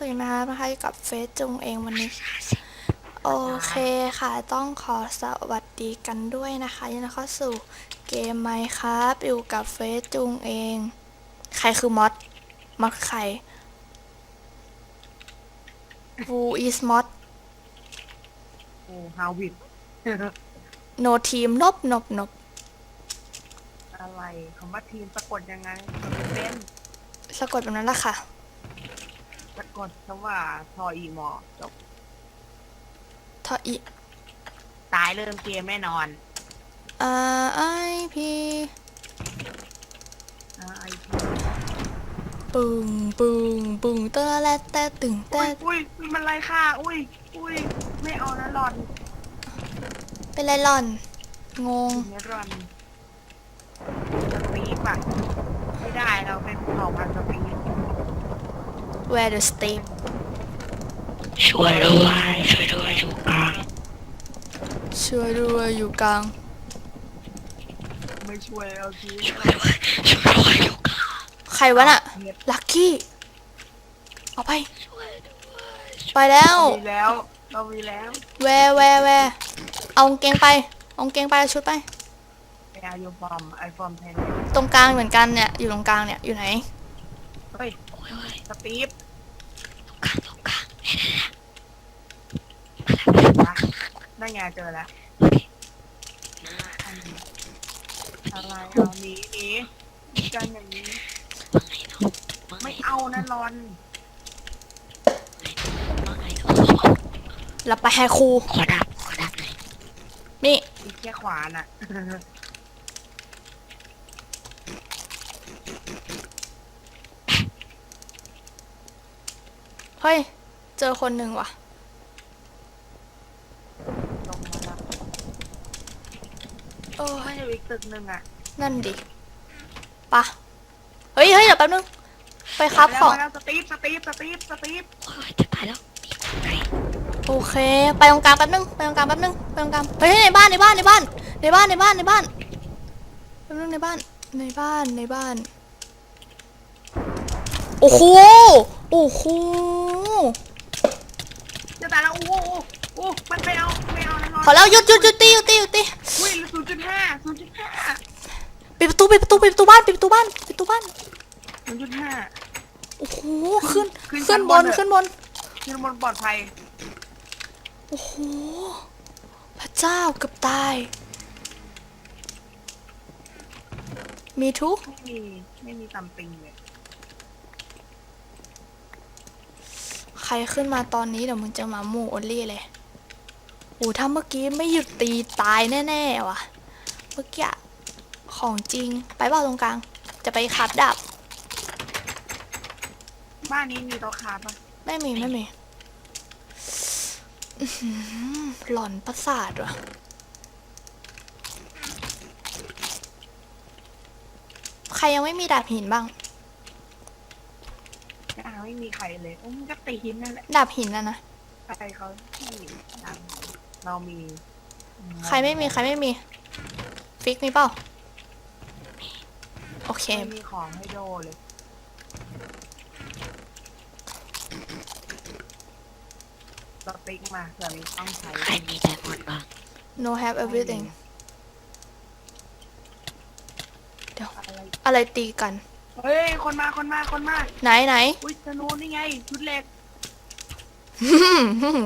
สวัสดีนะคะนะคะอยู่กับเฟซจุงเองวันนี้ โอเคค่ะ ต้องขอสวัสดีกันด้วยนะคะยินดีเข้าสู่เกมไหมครับอยู่กับเฟซจุงเอง ใครคือมอดมอดใคร Who is mod โอ้ฮาวิด no team นบนบนบอะไรคำว่าทีมสะกดยังไงมันเป็นเส้นสะกดแบบนั้นแหละค่ะ สะกดคำว่าทออีมอจบทออีตายเริ่มเกมแน่นอน R I P อ่าไอพีปึงปึงปึงเตอร์แลดแต่ตึงแต่อุ้ยอุ้ยมันไรค่ะ อุ้ยอุ้ยไม่เอานะหลอนเป็นไรหล่อน งง เนรอนสตีฟอะไม่ได้เราเป็นเผ่าพันธุ์สตีฟ Where the Steve ช่วยด้วยช่วยด้วยอยู่กลางช่วยด้วยอยู่กลาง ไม่ช่วยเอาทีช่วยด้วยช่วยด้วยอยู่กลางใครวะน่ะเน็ตลักกี้ เอาไป ช่วยด้วยไปแล้ว มีแล้วเรามีแล้วแวร์แวร์แวร์เอากางเกงไปเอากางเกงไปเอาชุดไปไออายูฟอร์มไอฟอร์มแทนตรงกลางเหมือนกันเนี่ย อยู่ตรงกลางเนี่ย อยู่ไหน เฮ้ยโอ้ยโอ้ย สตีฟกลางตรงกลางนะนั่นไงเจอแล้วอะไรเอาหนีหนีกันอย่างนี้ว่าไงเนาะว่าไงไม่เอานะรอนว่าไงเนาะรับไปแฮครูขอดับขอดับหน่อยนี่ อีกแค่ขวาน่ะ เฮ้ย เจอคนหนึ่งว่ะ ลงมาแล้วโอ้ไม่ยอยู่อีกตึกหนึ่งอะนั่นดิปะเฮ้ยเฮ้ยเดี๋ยวแป๊บนึง ไปครับของมาแล้วสตีฟสตีฟสตีฟสตีฟโอ้ยจะตายแล้วมีคนไหนโอเค ไปตรงกลางแป๊บนึง ไปตรงกลางแป๊บนึง ไปตรงกลาง เฮ้ย ในบ้านในบ้านในบ้าน ในบ้านในบ้านในบ้านแป๊บนึงในบ้าน ในบ้านในบ้าน โอ้โห โอ้โหจะตายแล้วโอ้โหโอ้โหมันไม่เอาไม่เอานะรอนพอแล้วหยุดหยุดหยุดตีหยุดตีหยุดตีอุ้ยศูนย์จุดห้าศูนย์จุดห้าปิดประตูปิดประตูปิดประตูบ้านปิดประตูบ้านปิดประตูบ้านศูนย์จุดห้า โอ้โหขึ้นขึ้นขึ้นชั้นบบนนเถอะขึ้นบนที่มันปลอดภัยโอ้โหพระเจ้าเกับตาย มีทุก ไม่มีไม่มีซัมติงเลย ใครขึ้นมาตอนนี้เดี๋ยวมึงจะมาหมู่โอลลี่เลยโอ้ถ้าเมื่อกี้ไม่หยุดตีตายแน่ๆว่ะ เมื่อกี้อะของจริงไปเปล่าตรงกลาง จะไปขับดาบบ้านนี้มีโต๊ะคาปะไม่มีไม่มีอื้อหือหลอนประสาทว่ะ ใครยังไม่มีดาบหินบ้างอ่า ไม่มีใครเลยโอ้มันก็ตีหินนั่นแหละดาบหินนะนะ ใครเขาที่ดังเรามีใครไม่มีใครไม่มี ฟิกมีเปล่า โอเค ไม่มีของให้โดเลยสติ๊กมาเผื่อมีต้องใช้ใครมีแต่หมดบ้าง no have everything เดี๋ยวอะไรอะไรตีกัน เฮ้ย คนมา คนมา คนมา ไหนไหน อุ้ยธนูนี่ไง ชุดเหล็ก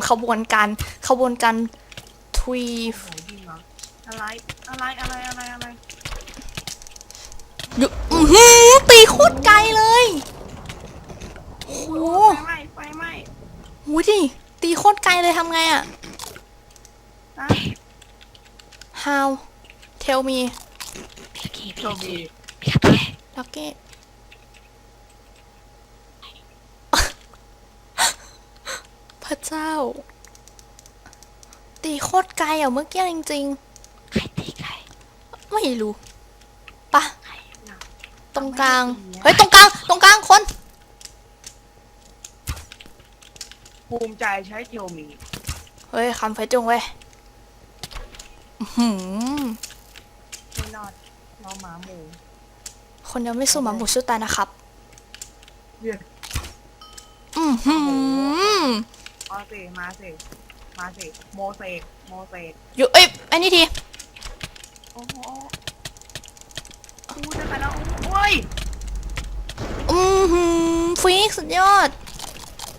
ขบวนการขบวนการทวีโอ้โหจริงเหรอ อะไร อะไร อะไร อะไร อะไร อยู่อื้อหือตีโคตรไกลเลยโอ้โหไฟไหม้ ไฟไหม้หูดิตีโคตรไกลเลยทำไงอะ นะ how tell me พี่กี้โชพี่คดีกี้พี่กี้ลักกี้ พ ระเจ้า ตีโคตรไกลอะเมื่อกี้จริงใครตีใครๆ ไม่รู้ปะใครน่ะตรงกลาง เฮ้ย ตรงกลาง ตรงกลางคน ภูมิใจใช้เทลมีเฮ้ยคำไฟจงเว้ยอื้อหือไม่รอดเราหมาหมูคนเดียวไม่สู้หมาหมูสู้ตายนะครับเย้อือือหือ เอาสิมาสิมาสิโมเสกโมเสกอยู่เอ้ยอันนี้ทีโอ้โหกูจะไปแล้วโอ้ยอือหือฟิกสุดยอด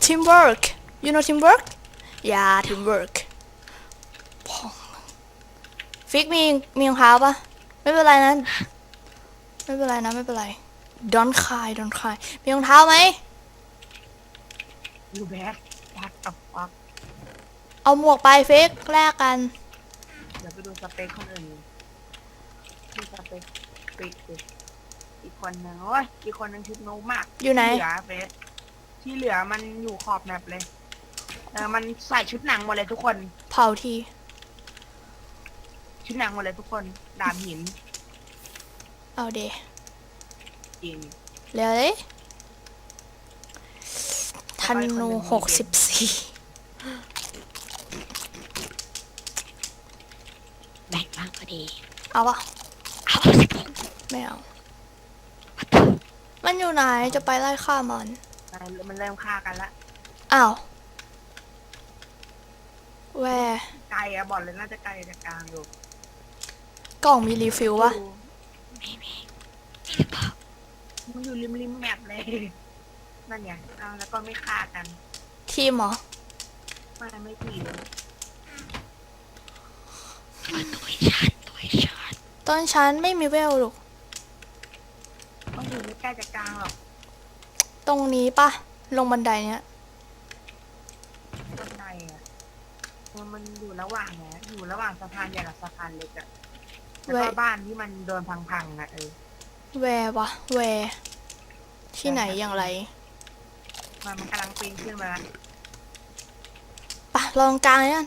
teamwork you know teamwork yeah teamwork พองฟิกมีมีรองเท้าปะไม่เป็นไรนะไม่เป็นไรนะไม่เป็นไร don't cry don't cry มีรองเท้าไหมยูแบ็ควัดกับฟัก เอาหมวกไปฟิกแลกกัน เดี๋ยวไปดูสเปคคนอื่นดูสเปคปิดดิอีกคนหนึ่งโอ้ยอีกคนหนึ่งชุดนูมากอยู่ไหน ที่เหลือเฟสที่เหลือมันอยู่ขอบแมปเลยเออมันใส่ชุดหนังหมดเลยทุกคน เผาที ชุดหนังหมดเลยทุกคนดาบหินเอาเดจริงเร็วเลยธนูหกสิบสี่ แบ่งบ้างก็ ดีเอาปะเอาสิผมไม่เอา มันอยู่ไหนจะไปไล่ฆ่ามัน มันเริ่มฆ่ากันละอ้าวแวร์ไกลอะบอกเลยน่าจะไกลจากกลางอยู่กล่องมีรีฟิลวะดูไม่มีมีหรือเปล่ามันอยู่ริมริมแมปเลย นั่นไงเอาแล้วก็ไม่ฆ่ากันทีมเหรอไม่ไม่ผีเลยตัวตัวชันตัวชัน ต้นชั้นไม่มีเวลหรอกต้องอยู่ไม่ใกล้จากกลางหรอกตรงนี้ปะลงบันไดเนี้ยต้นในอะมันมันอยู่ระหว่างไงอยู่ระหว่างสะพานใหญ่กับสะพานเล็กอะแล้วก็บ้านที่มันโดนพังๆอะเออแวร์วะแวร์ที่ไหนอย่างไรมันมันกำลังปีนขึ้นมาแล้วปะลองกลางเนี่ย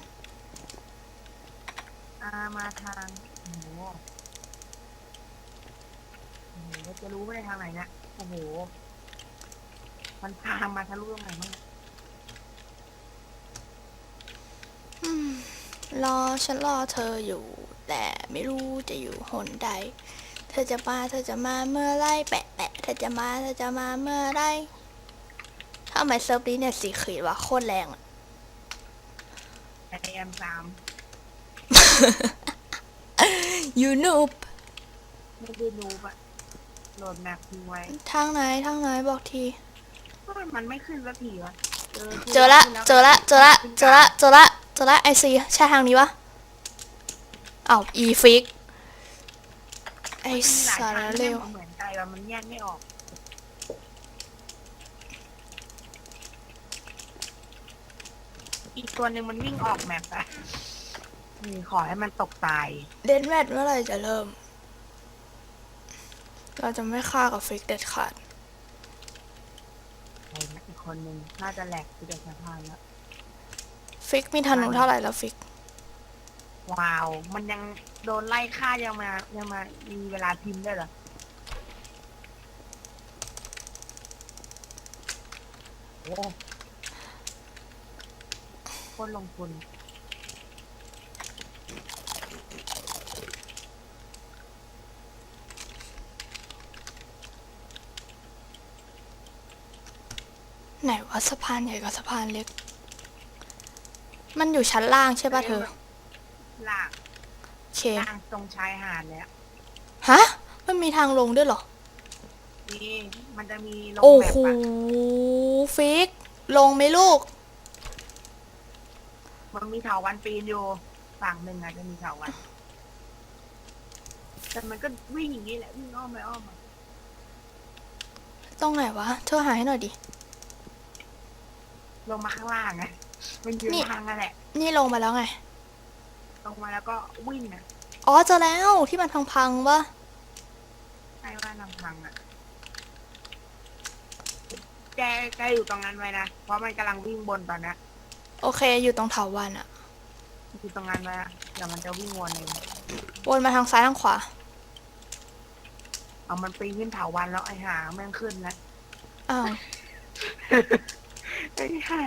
อ่ามาทาง โอ้โหโอ้โหจะรู้ไปทางไหนเนี่ยโอ้โห มันพามาทะลุตรงไหนบ้างเนี่ยอืมรอฉันรอเธออยู่ แต่ไม่รู้จะอยู่หนใด เธอจะมาเธอจะมาเมื่อไรแปะแปะเธอจะมาเธอจะมาเมื่อไรทำไมเซิร์ฟนี้เนี่ยสีขีดวะโคตรแรงอะไอเอ็มสามยูนูบ ไม่ได้นูบอะ โหลดแมปทิ้งไว้ทางไหนทางไหนบอกที ทำไมมันไม่ขึ้นสักทีวะเจอละเจอละเจอละเจอละเจอละเจอละไอซีใช่ทางนี้วะอ้าวอีฟิกไอมีหลายสาทางรที่เร็วมันเหมือนกันว่ามันแยกไม่ออกอีกตัวหนึ่งมันวิ่งออกแมปอะนี่ขอให้มันตกตาย เดนแมทเมื่อไหร่จะเริ่ม เราจะไม่ฆ่ากับฟิกเด็ดขาดใครนะอีกคนหนึ่งน่าจะแหลกที่เด็กสะพานแล้ว ฟิกมีธนูเท่าไหร่แล้วฟิก ว้าว มันยังโดนไล่ฆ่ายังมายังมามีเวลาพิมพ์ได้วยเหรอ โอ้โคตรลงทุน ไหนวะสะพานใหญ่กับสะพานเล็ก มันอยู่ชั้นล่างใช่ป่ะเธอหลากโอเคทางตรงชายหาดเลยอะฮะมันมีทางลงด้วยเหรอนี่มันจะมีลงโอ้แมปโหอะฟิก ลงไหมลูก มันมีเถาวันปีนอยู่ฝั่งหนึ่งอะจะมีเถาวัน แต่มันก็วิ่งอย่างนี้แหละวิ่งอ้อมไปอ้อมมาตรงไหนวะ เธอหาให้หน่อยดิ ลงมาข้างล่างไงมันยืนนี่ทางนั่นแหละ นี่ลงมาแล้วไง ลงมาแล้วก็วิ่งอะอ๋อเจอแล้วที่มันพังๆปะใช่ว่านำพังอะแกแกอยู่ตรงนั้นไว้นะ เพราะมันกำลังวิ่งบนตอนเนี้ยโอเคอยู่ตรงเถาวันอะอยู่ตรงนั้นไว้อะเดี๋ยวมันจะวิ่งวนเองวนมาทางซ้ายทางขวา เอามันปีนขึ้นเถาวันแล้วไอ้หาแม่งขึ้นแล้วอ้าว ไอ้ห่า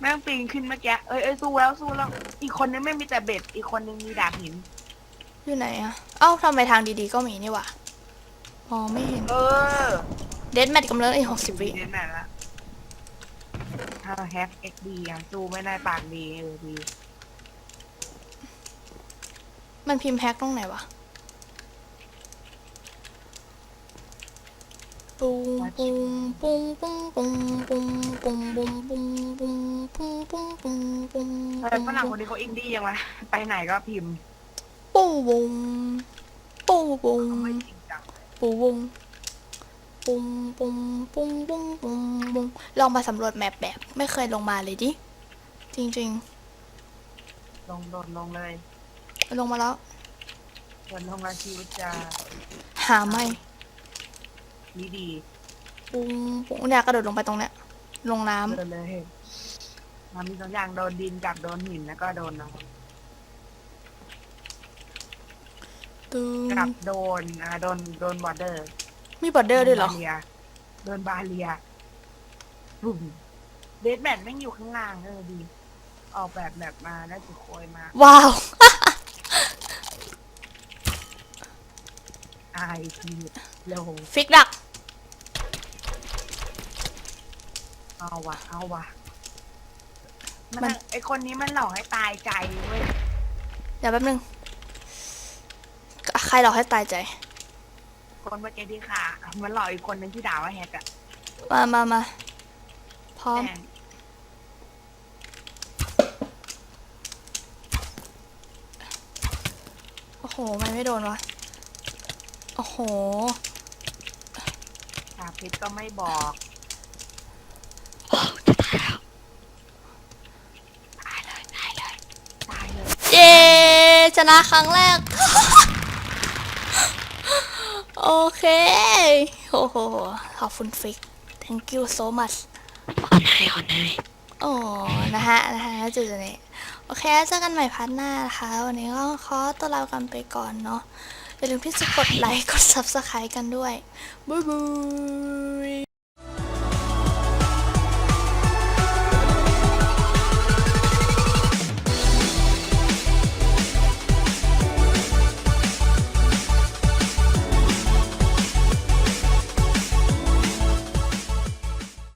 แม่งปีนขึ้นเมื่อกี้เอ้ยเอ้ยสู้แล้วสู้แล้วอีกคนนึงไม่มีแต่เบ็ด อีกคนนึงมีดาบหิน อยู่ไหนอะเอ้าทำไมทางดีๆก็มีนี่วะมองไม่เห็น เออเดดแมทกำลังอีกหกสิบวิ เรียนไหนละถ้าแฮกเอ็กดีอะสู้ไม่ได้ปากดีเออดีมันพิมพ์แฮกตรงไหนวะ ปุ้งปุ้งปุ้งปุ้งปุ้งปุ้งปุ้งปุ้งปุ้งปุ้งปุ้งปุ้งปุ้งปุ้งเออฝรั่งคนนี้เขาอินดี้ยังวะไปไหนก็พิมพ์ปูบุงปูบุงเขาไม่จริงจังปูบุงปุ้งปุ้งปุ้งปุ้งปุ้งปุ้งลองมาสำรวจแมปแบบไม่เคยลงมาเลยดิจริงลงโดนลงเลยๆลงมาแล้วส่วนลงอาชีวิตจะหาไม่ ดีดีปุ้งปุ้งเนี่ยกระโดดลงไปตรงเนี้ยลงน้ำเดินเลยมันมีสองอย่างโดนดินกับโดนหินแล้วก็โดนน้ำตึงกับโดนอ่าโดนโดนบอร์เดอร์มีบอร์เดอร์ด้วยเหรอโนบาเลียโดนบาเลียบุ่มเดดแมทแม่งอยู่ข้างล่างเออดี ออกแบบแบบมาแล้วสุโคยมาว้าวไอทีโลฟิกดัก เอาวะเอาวะมัมันนไอคนนี้มันหลอกให้ตายใจเว้ยเดี๋ยวแป๊บนึง ใครหลอกให้ตายใจ คนเมื่อกี้ที่ค่ะ มันหลอกอีกคนนึงที่ด่าว่าแฮกอะมามามาพร้อม แม่งโอ้โห มันไม่โดนวะ โอ้โหสาพิษก็ไม่บอกโอ้จะ ตายแล้วตายเลยตายเลยตายเลยเย้ชนะครั้งแรก โอเค โอ้โห ขอบคุณฟิก thank you so much อ่อนให้อ่อนให้โอ้นะฮะ นะฮะจุดๆนี้ โอเคเจอกันใหม่พาร์ทหน้านะคะ วันนี้ก็ขอตัวลากันไปก่อนเนาะอย่าลืมที่จะกดไลค์ กด subscribe กันด้วย บ๊ายบาย